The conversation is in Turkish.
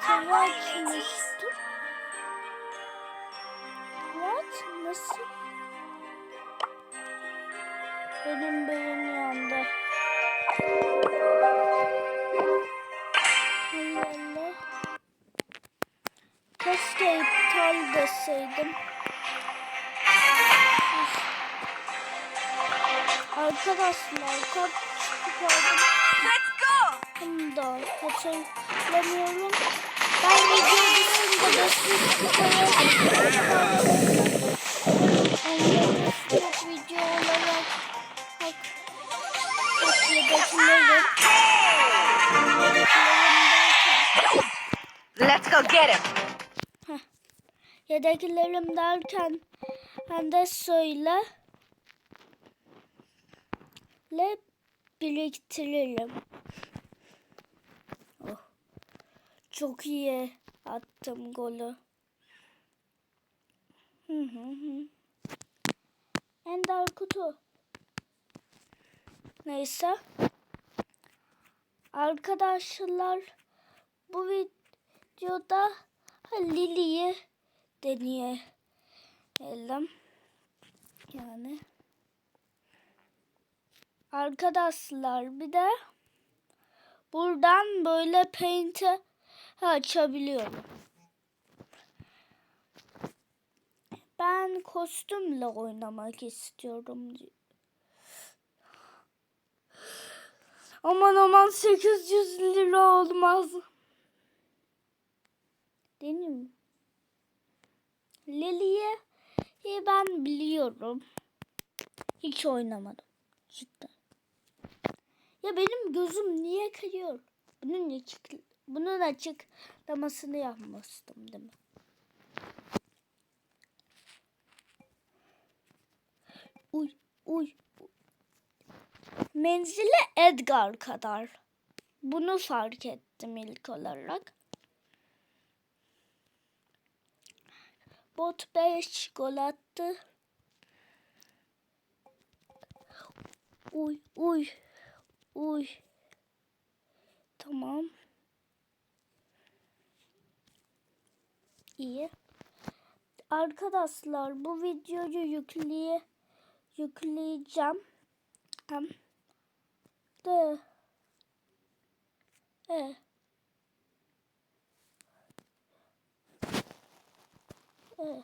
Kıvaçmıştır. Kıvaç nasıl? Benim beyin yandı. Hayırlı. Keşke iptal deseydim. Arkadaşlar kap çıkıp. Let's go. Bunu da kaçıramıyorum. Let's go get him! Yedekilerim derken de söyle le biriktiririm. Oh. Çok iyi attım golü. Hı hı hı. Ender kutu. Neyse. Arkadaşlar bu videoda Lili'yi deneyelim. Yani. Arkadaşlar bir de buradan böyle paint'i açabiliyorum. Ben kostümle oynamak istiyorum. Aman aman 800 lira olmaz. Değil mi? Lili'yi ben biliyorum. Hiç oynamadım. Cidden. Ya benim gözüm niye kayıyor? Bunun açık, bunun açıklamasını yapmıştım değil mi? Uy, uy. Menzili Edgar kadar. Bunu fark ettim ilk olarak. Bot 5 gol attı. Uy uy uy. Tamam. İyi. Arkadaşlar bu videoyu yükleye yükleyeceğim. Hem de e. E.